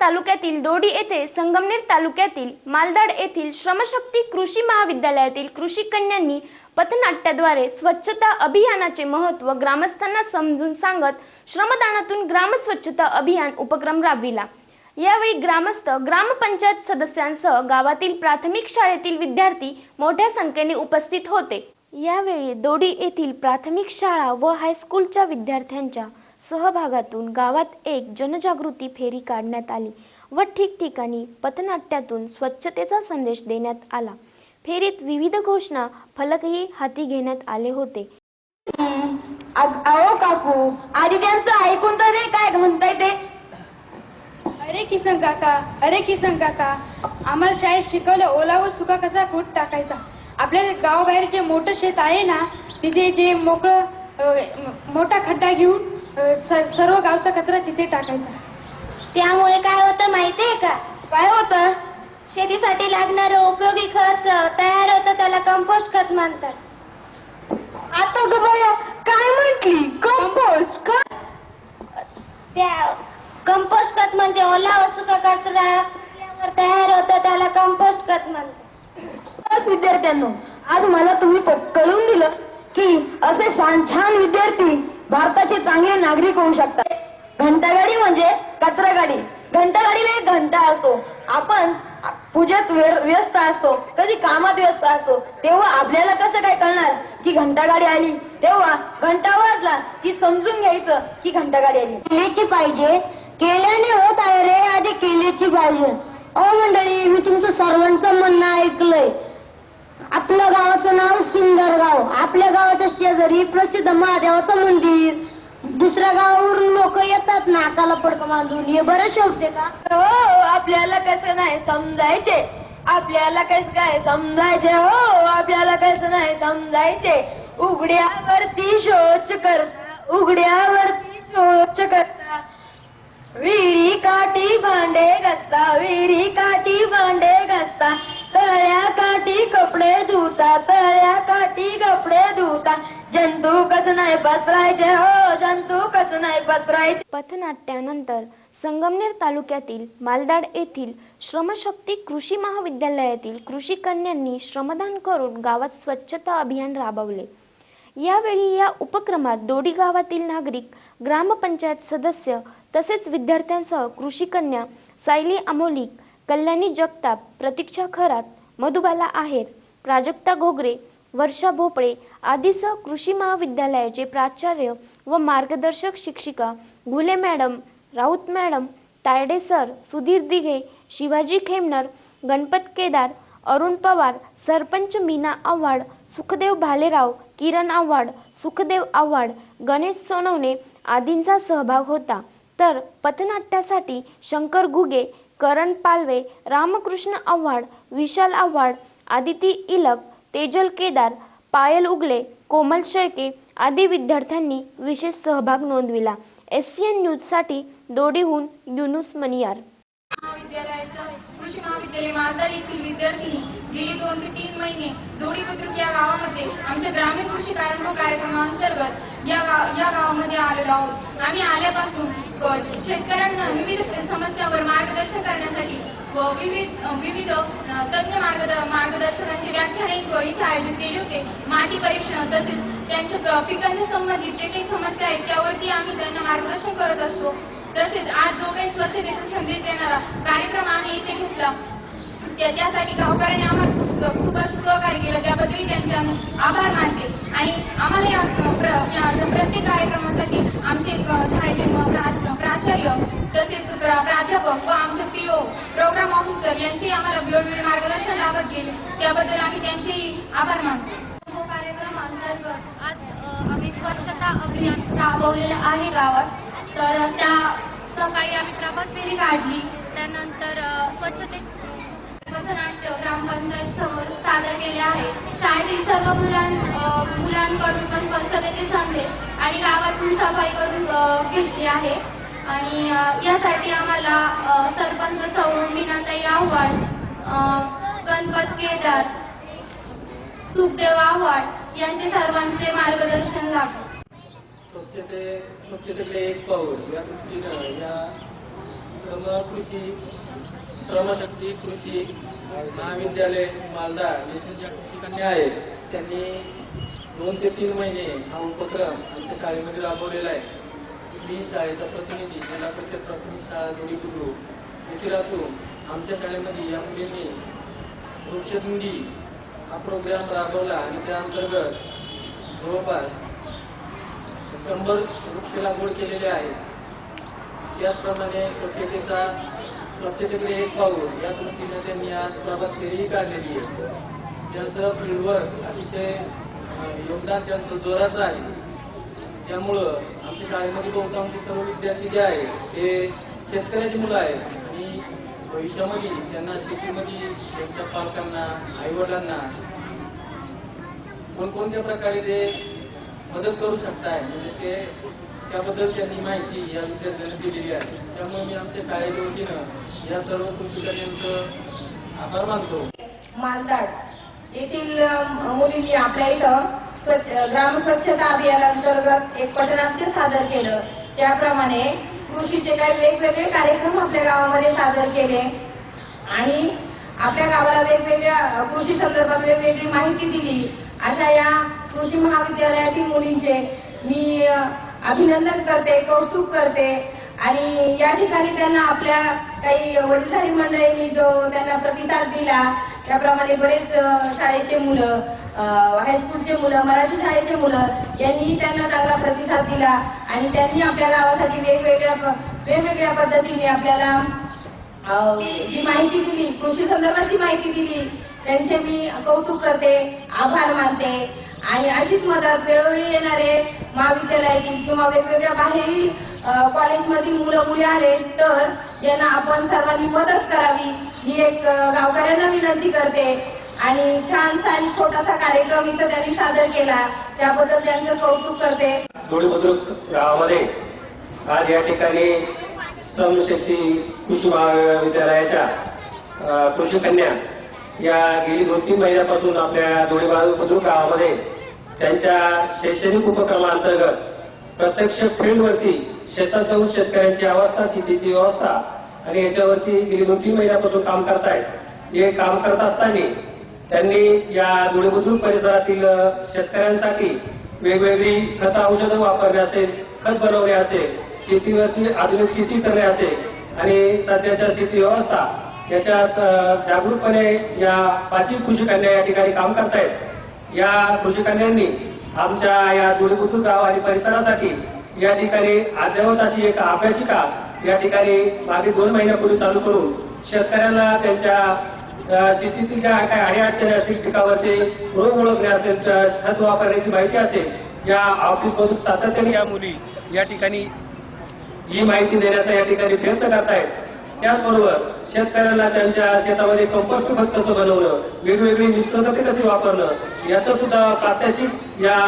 तालुक्यातील दोडी येथे संगमनेर तालुक्यातील मालदाड येथील श्रमशक्ती कृषी महाविद्यालयातील कृषी कन्यांनी पथनाट्याद्वारे स्वच्छता अभियानाचे महत्त्व ग्रामस्थांना समजून सांगत श्रमदानातून ग्राम स्वच्छता अभियान उपक्रम राबविला. यावेळी ग्रामस्थ ग्रामपंचायत सदस्यांसह गावातील प्राथमिक शाळेतील विद्यार्थी मोठ्या संख्येने उपस्थित होते. यावेळी दोडी येथील प्राथमिक शाळा व हायस्कूलच्या विद्यार्थ्यांच्या सहभागातून गावात एक जनजागृती फेरी काढण्यात आली व ठिकठिकाणी पथनाट्यातून स्वच्छतेचा संदेश देण्यात आला. फेरीत विविध घोषणा फलकही हाती घेण्यात आले होते. अहो काकू आधी त्यांचं ऐकून तर दे काय म्हणताय ते? अरे किसन काका अरे किसन काका आम्हाला शाळेत शिकवलं ओला व सुका कसा कूट टाकायचा? आपल्या गावाबाहेर जे मोठं शेत आहे ना तिथे जे मोकळं मोठा खड्डा घेऊन अ, स- सर्व गावचा कचरा तिथे टाकायचा. त्यामुळे काय होतं माहितीये का? काय होतं? शेतीसाठी लागणारं उपयोगी खत तयार होतं त्याला कंपोस्ट खत म्हणतात. आता ग बाया काय म्हटली? कंपोस्ट खत? त्या कंपोस्ट खत म्हणजे ओला व सुका कचरा तयार होतं त्याला कंपोस्ट खत म्हणतात. बस विद्यार्थ्यांनो आज मला तुम्ही प- कळून दिलं की असे छान छान विद्यार्थी भारताचे चांगले नागरिक होऊ शकतात. घंटागाडी म्हणजे कचरा गाडी घंटागाडीला एक घंटा असतो. आपण पूजेत व्यस्त असतो. कधी कामात व्यस्त असतो. तेव्हा आपल्याला कसं काय कळणार? की घंटागाडी आली. तेव्हा घंटा वाजला की समजून घ्यायचं की घंटागाडी आली. केल्याची पाहिजे. केल्याने होत आहे रे आधी केल्याची पाहिजे. अहो मंडळी मी तुमचं सर्वांचं म्हणणं ऐकलंय. आपल्या गावाचं नाव सुंदर गाव आपल्या गावाच्या शेजारी प्रसिद्ध महादेवाचं मंदिर. दुसऱ्या गावावरून लोक येतात नाकाला पडक बांधून. हे बरं शोभते का? हो आपल्याला कसं नाही समजायचे. आपल्याला कसं काय समजायचे? हो आपल्याला कसं नाही समजायचे. उघड्यावरती शोच करता उघड्यावरती शोच करता. विहिरी काठी भांडे घसता विहिरी काठी भांडे घसता. धुता तळ्या काठी कपडे धुता. जंतू कसं नाही पसरायचे हो जंतू कसं नाही पसरायचे. पथनाट्यानंतर संगमनेर तालुक्यातील मालदाड येथील श्रमशक्ती कृषी महाविद्यालयातील कृषी कन्यांनी श्रमदान करून गावात स्वच्छता अभियान राबवले. यावेळी या उपक्रमात दोडी गावातील नागरिक ग्रामपंचायत सदस्य तसेच विद्यार्थ्यांसह कृषी कन्या सायली अमोलिक कल्याणी जगताप प्रतीक्षा खरात मधुबाला आहेर प्राजक्ता घोगरे वर्षा भोपळे आदीसह कृषी महाविद्यालयाचे प्राचार्य व मार्गदर्शक शिक्षिका Ghule madam Raut madam Tayade sir Sudhir Dighe Shivaji Khemnar Ganpat Kedar Arun Pawar sarpanch Meena Awhad Sukhdev Bhalerao Kiran Awhad Sukhdev Awhad Ganesh Sonawane आदींचा सहभाग होता. तर पथनाट्यासाठी शंकर घुगे करण पालवे रामकृष्ण आव्हाड विशाल आव्हाड आदिती इलक तेजल केदार पायल उगले कोमल शेळके आदी विद्यार्थ्यांनी विशेष सहभाग नोंदविला. एस सी एन न्यूजसाठी दोडीहून युनुस मनियार महाविद्यालयाच्या कृषी महाविद्यालय मालदाड येथील विद्यार्थ्यांनी गेली दोन ते तीन महिने दोडी बुद्रुक या गावामध्ये आमच्या ग्रामीण कृषी कार्यान्व कार्यक्रमाअंतर्गत या गाव या गावामध्ये आलेलो आहोत. आम्ही आल्यापासून शेतकऱ्यांना विविध समस्यावर मार्गदर्शन करण्यासाठी व विविध विविध तज्ञ तज्ज्ञ मार्गद मार्गदर्शकांचे व्याख्याने इथे आयोजित केले होते. माती परीक्षण तसेच त्यांच्या पिकांच्या संबंधित जे काही समस्या आहेत त्यावरती आम्ही त्यांना मार्गदर्शन करत असतो. तसेच आज जो काही स्वच्छतेचा संदेश देणारा कार्यक्रम आम्ही इथे घेतला त्यासाठी गावकऱ्यांनी आम्हाला खूपच सहकार्य केलं. त्याबद्दल त्यांचे आम्ही आभार मानते. आणि आम्हाला या प्रत्येक कार्यक्रमासाठी आमचे शाळेचे प्राचार्य तसेच प्राध्यापक व आमचे पीओ प्रोग्राम ऑफिसर यांचे आम्हाला वेळोवेळी मार्गदर्शन लाभत गेले. त्याबद्दल आम्ही त्यांचेही आभार मानतो. हो, कार्यक्रम अंतर्गत आज आम्ही स्वच्छता अभियान राबवलेलं आहे गावात. तर त्या सकाळी आम्ही प्रभात फेरी काढली. त्यानंतर स्वच्छते पथनाट्य ग्रामपंचायत समोर सादर केले आहे. शाळेतील सर्व मुलां मुलांकडून पण स्वच्छतेचे संदेश आणि गावातून सफाई करून घेतली आहे. आणि यासाठी आम्हाला सरपंच सौ मीनाताई आव्हाड गणपत केदार सुखदेव आव्हाड यांचे सर्वांचे मार्गदर्शन लाभले स्वच्छते स्वच्छतेकडे एक पाऊल या दृष्टीनं या श्रम कृषी श्रमशक्ती कृषी महाविद्यालय मालदा येथील ज्या कृषी कन्या आहेत. त्यांनी दोन ते तीन महिने हा उपक्रम आमच्या शाळेमध्ये राबवलेला आहे. मी शाळेचा प्रतिनिधी जिल्हा परिषद प्राथमिक शाळा दोन्ही बुद्रुक. येथील असून आमच्या शाळेमध्ये या मुलींनी वृक्षदिंडी हा प्रोग्राम राबवला आणि त्या अंतर्गत जवळपास शंभर वृक्ष लागवड केलेले आहेत. त्याचप्रमाणे स्वच्छतेचा स्वच्छतेकडे एक पाऊल या दृष्टीने त्यांनी आज प्रभात फेरीही काढलेली आहे. त्यांचं फील्डवर्क अतिशय योगदान त्यांचं जोराचं आहे. त्यामुळं आमच्या शाळेमध्ये बहुतांश सर्व विद्यार्थी जे आहेत ते शेतकऱ्याची मुलं आहेत. आणि भविष्यामध्ये त्यांना शेतीमध्ये त्यांच्या पालकांना आईवडिलांना कोणकोणत्या प्रकारे ते मदत करू शकताय. म्हणजे ते त्याबद्दल त्यांनी माहिती या विद्यार्थ्यांना दिलेली आहे. त्यामुळे मी आमच्या शाळेच्या वतीनं या सर्व कृषिकार्यांचं आभार मानतो. मालदाड येथील मुलींनी आपल्या इथं स्वच्छ ग्राम स्वच्छता अभियानांतर्गत एक पटनाट्य सादर केलं. त्याप्रमाणे कृषीचे काही वेगवेगळे कार्यक्रम आपल्या गावामध्ये सादर केले. आणि आपल्या गावाला वेगवेगळ्या कृषी संदर्भात वेगवेगळी माहिती दिली. अशा या कृषी महाविद्यालयातील मुलींचे मी अभिनंदन करते कौतुक करते. आणि या ठिकाणी त्यांना आपल्या काही वडीलधारी मंडळींनी जो त्यांना प्रतिसाद दिला त्याप्रमाणे बरेच शाळेचे मुलं हायस्कूलचे मुलं मराठी शाळेचे मुलं यांनीही त्यांना चांगला प्रतिसाद दिला. आणि त्यांनी आपल्या गावासाठी वेगवेगळ्या प- वेगवेगळ्या पद्धतीने आपल्याला जी माहिती दिली कृषी संदर्भाची माहिती दिली त्यांचे मी कौतुक करते आभार मानते. आणि अशीच मदत वेळोवेळी येणारे महाविद्यालयातील किंवा वेगवेगळ्या बाहेरील कॉलेजमधील मुलं मुली आले तर यांना आपण सर्वांनी मदत करावी ही एक गावकऱ्यांना विनंती करते. आणि छानसा आणि छोटासा कार्यक्रम इथं त्यांनी सादर केला त्याबद्दल त्यांचं कौतुक करते. दोडी बुद्रुक गावामध्ये आज या ठिकाणी श्रमशक्ती कृषी महाविद्यालयाच्या कृषी कन्या या गेली दोन तीन महिन्यापासून आपल्या दोडी बुद्रुक गावामध्ये त्यांच्या शैक्षणिक उपक्रमांतर्गत प्रत्यक्ष फील्डवरती शेतात जाऊन शेतकऱ्यांची अवस्था शेतीची व्यवस्था आणि याच्यावरती गेली दोन तीन महिन्यापासून काम करतायत. हे काम करत असताना त्यांनी या धुळेबुद्रुक परिसरातील शेतकऱ्यांसाठी वेगवेगळी खत औषधं वापरणे असेल खत बनवणे असेल शेतीवरती आधुनिक शेती करणे असेल आणि सध्याच्या शेती व्यवस्था याच्यात जागरूकपणे या पाचवी कृषी कन्या या ठिकाणी काम करतायत. या कृषी कन्यांनी आमच्या या धुळेबुद्रुक गाव आणि परिसरासाठी या ठिकाणी अद्ययावत अशी एक अभ्यासिका या ठिकाणी मागे दोन महिन्यापूर्वी चालू करून शेतकऱ्यांना त्यांच्या शेतीतील ज्या काही अडीअडचणी असतील पिकावरचे रोग ओळखणे असेल खत वापरण्याची माहिती असेल या ऑफिसमधून सातत्याने या मुली या ठिकाणी ही माहिती देण्याचा या ठिकाणी प्रयत्न करतायत. त्याचबरोबर शेतकऱ्यांना त्यांच्या शेतामध्ये कंपोस्ट खत कसं बनवणं वेगवेगळी मिश्र खते वापरणं याचं सुद्धा प्रात्यक्षिक या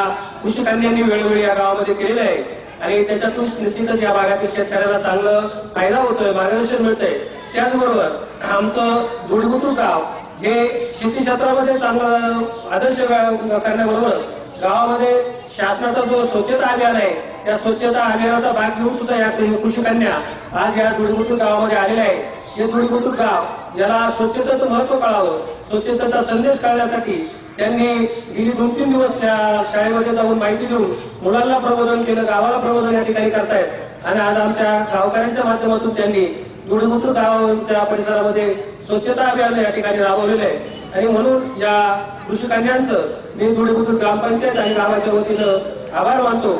कृषिकांनी वेळोवेळी या गावामध्ये केलेलं आहे. आणि त्याच्यातून निश्चितच या भागातील शेतकऱ्यांना चांगलं फायदा होतोय मार्गदर्शन मिळतंय. त्याचबरोबर आमचं दुडगुतू गाव हे शेती क्षेत्रामध्ये चांगलं आदर्श करण्याबरोबर गावामध्ये शासनाचा जो स्वच्छता अभियान आहे या स्वच्छता अभियानाचा भाग घेऊन सुद्धा या कृषी कन्या आज या दुडगुतू गावामध्ये आलेल्या आहे हे दुडगुतू गाव याला स्वच्छतेचं महत्त्व कळावं. स्वच्छतेचा संदेश कळण्यासाठी त्यांनी गेली दोन तीन दिवस या शाळेमध्ये जाऊन माहिती देऊन मुलांना प्रबोधन केलं गावाला प्रबोधन या ठिकाणी करतायत. आणि आज आमच्या गावकऱ्यांच्या माध्यमातून त्यांनी दुडमुत्र गावाच्या परिसरामध्ये स्वच्छता अभियान या ठिकाणी राबवलेलं आहे. आणि म्हणून या कृषी कन्यांचं मी दुडमुत्र ग्रामपंचायत आणि गावाच्या वतीनं आभार मानतो.